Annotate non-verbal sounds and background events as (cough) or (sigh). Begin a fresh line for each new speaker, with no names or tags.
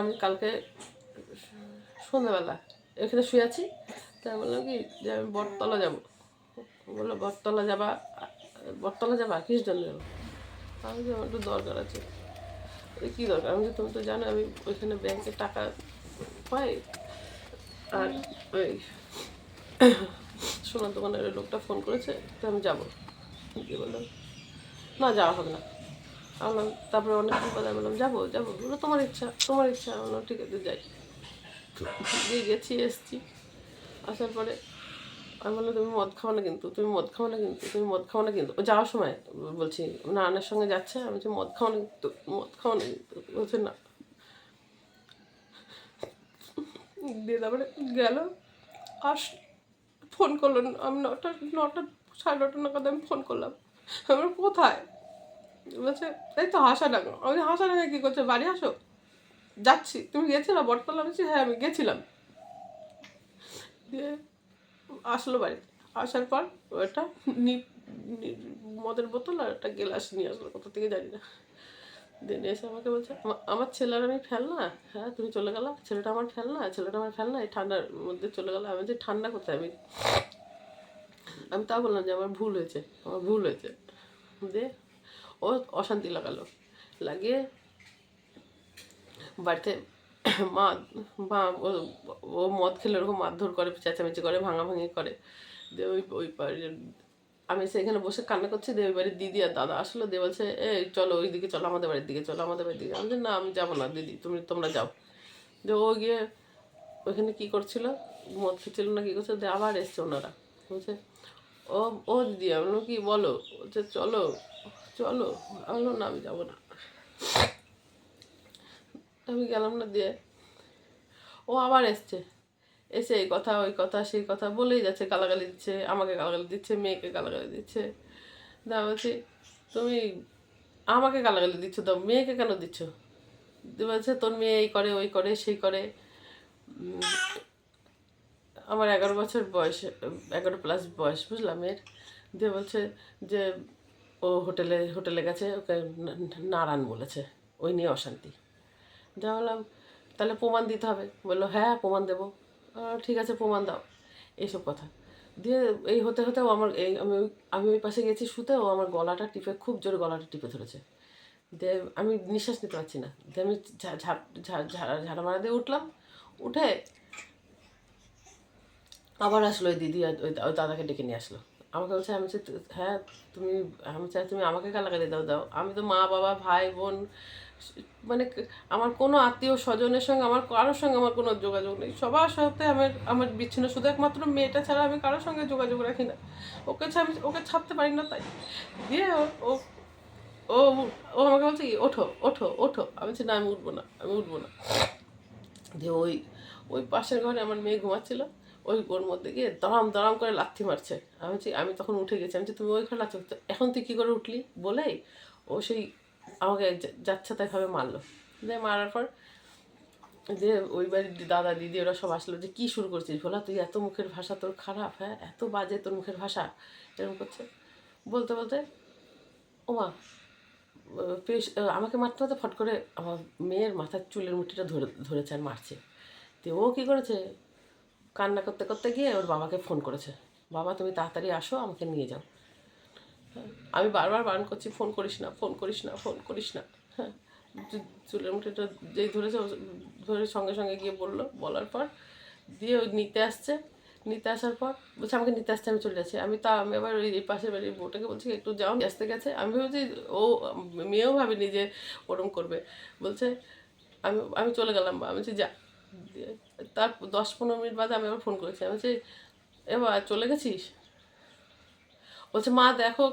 আমি কালকে সন্ধ্যাবেলা এখানে শুয়ে আছি। তাই বললাম কি যে আমি বটতলা যাব। বলল, বটতলা যাবা? বটতলা যাবা? কিস জন্য যাব? আমি যে আমার একটু দরকার আছে। কী দরকার? আমি যে তুমি তো জানো আমি ওইখানে ব্যাংকে টাকা পাই। আর ওই সোনার দোকানের লোকটা ফোন করেছে, তো আমি যাব। কি বললাম, না, যাওয়া হবে না। বললাম তারপরে অনেক কথা বললাম যাব যাব। বলল তোমার ইচ্ছা তোমার ইচ্ছা। বললাম ঠিক আছে যাই। দিয়ে গেছি এসছি। আসার পরে আমি বললাম তুমি মদ খাও না কিন্তু তুমি মদ খাও না কিন্তু তুমি মদ খাও না কিন্তু। ও যাওয়ার সময় বলছি নানার সঙ্গে যাচ্ছে? আমি বলছি মদ খাও না কিন্তু মদ খাও না কিন্তু। বলছে না। দিয়ে তারপরে গেল। আস ফোন করল আমি নটা নটা সাড়ে নটা নাগাদ আমি ফোন করলাম। আমার কোথায়? বলছে, এই তো হাসাডাঙ্গা আমি হাসাডাঙ্গা কী করছ? বাড়ি আসো? যাচ্ছি। তুমি গেছিলাম বটতলা বলছি হ্যাঁ আমি গেছিলাম। দিয়ে আসলো বাড়িতে আসার পর ওটা নি- নি- মদের বোতল আর একটা গেলাস নিয়ে আসলো, কোথা থেকে জানি না। দিয়ে নিয়ে এসে আমাকে বলছে, "আমা- আমার ছেলের আমি ফেলনা হ্যাঁ তুমি চলে গেলা? ছেলেটা আমার ফেলনা ছেলেটা আমার ফেলনা এই ঠান্ডার মধ্যে চলে গেলো আমি যে ঠান্ডা কোথায়? আমি আমি তা বললাম যে, আমার ভুল হয়েছে, আমার ভুল হয়েছে। দিয়ে ও অশান্তি লাগালো। লাগিয়ে বাড়িতে (coughs) মা মা ও- মদ খেলে ওরকম মারধর করে, চেঁচামেচি করে, ভাঙাভাঙি করে। দিয়ে ওই ওই আমি এসে এখানে বসে কান্না করছি, দিয়ে ওই বাড়ির দিদি আর দাদা আসলো, দিয়ে বলছে, এই চলো ওই দিকে চলো, আমাদের বাড়ির দিকে চলো, আমাদের বাড়ির দিকে। আমি না, আমি যাব না, দিদি, তুমি, তোমরা যাও। যে ও গিয়ে ওইখানে কী করছিল? মদ খেয়েছিল না, কী করছিল? দিয়ে আবার এসছে ওনারা। বলছে, ও ও দিদি, আমি কি বলো? বলছে, চলো। চলো বললাম, না আমি যাব না। আমি গেলাম না দিয়ে। ও আবার এসছে। এসে এই কথা ওই কথা সেই কথা বলেই যাচ্ছে গালাগালি দিচ্ছে আমাকে গালাগালি দিচ্ছে মেয়েকে গালাগালি দিচ্ছে। দা বলছি তুমি আমাকে গালাগালি দিচ্ছ তো মেয়েকে কেন দিচ্ছ? বলছে তোর মেয়ে এই করে ওই করে সেই করে। আমার এগারো বছর বয়স এগারো প্লাস বয়স বুঝলাম এর দিয়ে বলছে যে ও হোটেলে হোটেলে গেছে ওকে নারায়ণ বলেছে। ওই নিয়ে অশান্তি। যা বললাম, তাহলে প্রমাণ দিতে হবে। বলল হ্যাঁ প্রমাণ দেবো। ঠিক আছে, প্রমাণ দাও। এইসব কথা। দিয়ে এই হতে হতে ও আমার এই, আমি আমি ওই পাশে গেছি শুতে, ও আমার গলাটা টিপে, খুব জোরে গলাটা টিপে ধরেছে। দিয়ে আমি নিঃশ্বাস নিতে পারছি না। দিয়ে আমি ঝাড়া মারা দিয়ে উঠলাম। উঠে আবার আসলো ওই দিদি ওই দাদাকে ডেকে নিয়ে আসলো। আমাকে বলছে, আমি হ্যাঁ তুমি, আমি চাই তুমি আমাকে গালাগালি দাও দাও। আমি তো মা, বাবা, ভাই, বোন মানে আমার কোনো আত্মীয় স্বজনের সঙ্গে, আমার কারোর সঙ্গে আমার কোনো যোগাযোগ নেই। সবার সাথে আমার আমার বিচ্ছিন্ন, শুধু একমাত্র মেয়েটা ছাড়া আমি কারোর সঙ্গে যোগাযোগ রাখি না। ওকে আমি, ওকে ছাড়তে পারি না তাই। দিয়ে ও- ও ও আমাকে বলছে কি ওঠো ওঠো ওঠো। আমি বলছি, না, আমি উঠবো না, আমি উঠবো না। দিয়ে ওই ওই পাশের ঘরে আমার মেয়ে ঘুমাচ্ছিল। ওই ওর মধ্যে গিয়ে দড়াম দড়াম করে লাথি মারছে। আমি বলছি, আমি তখন উঠে গেছি। আমি তুমি ওই ঘরে লাথি। এখন তুই কী করে উঠলি? বলেই ও সেই আমাকে যাচ্ছে তাইভাবে মারলো। দিয়ে মারার পর যে ওই বাড়ির দাদা, দিদি ওরা সব আসলো যে, কী শুরু করছিস বলা তুই এত মুখের ভাষা তোর খারাপ হ্যাঁ? এত বাজে তোর মুখের ভাষা? এরকম করছে। বলতে বলতে ওমা পেশ আমাকে মারতে মারতে ফট করে আমার মেয়ের মাথার চুলের মুঠিটা ধরে, ধরেছে আর মারছে। তো ও কী করেছে? কান্না করতে করতে গিয়ে ওর বাবাকে ফোন করেছে। বাবা, তুমি তাড়াতাড়ি আসো, আমাকে নিয়ে যাও। আমি বারবার বারণ করছি ফোন করিস না ফোন করিস না ফোন করিস না। হ্যাঁ চুলের মুঠিটা যেই ধরেছে ধরে সঙ্গে সঙ্গে গিয়ে বলল। বলার পর দিয়ে ওই নিতে আসছে। নিতে আসার পর বলছে, আমাকে নিতে আসছে, আমি চলে যাচ্ছি। আমি তা, আমি আবার ওই এই পাশের বাড়ির বউটাকে বলছি, একটু যাও আসতে গেছে। আমি ভেবেছি ও মেয়েও ভাবিনি যে ওরম করবে। বলছে, আমি আমি চলে গেলাম আমি বলছি, যা। তার দশ পনেরো মিনিট বাদে আমি আবার ফোন করেছি। আমি বলছি এবার চলে গেছিস? বলছে, মা, দেখো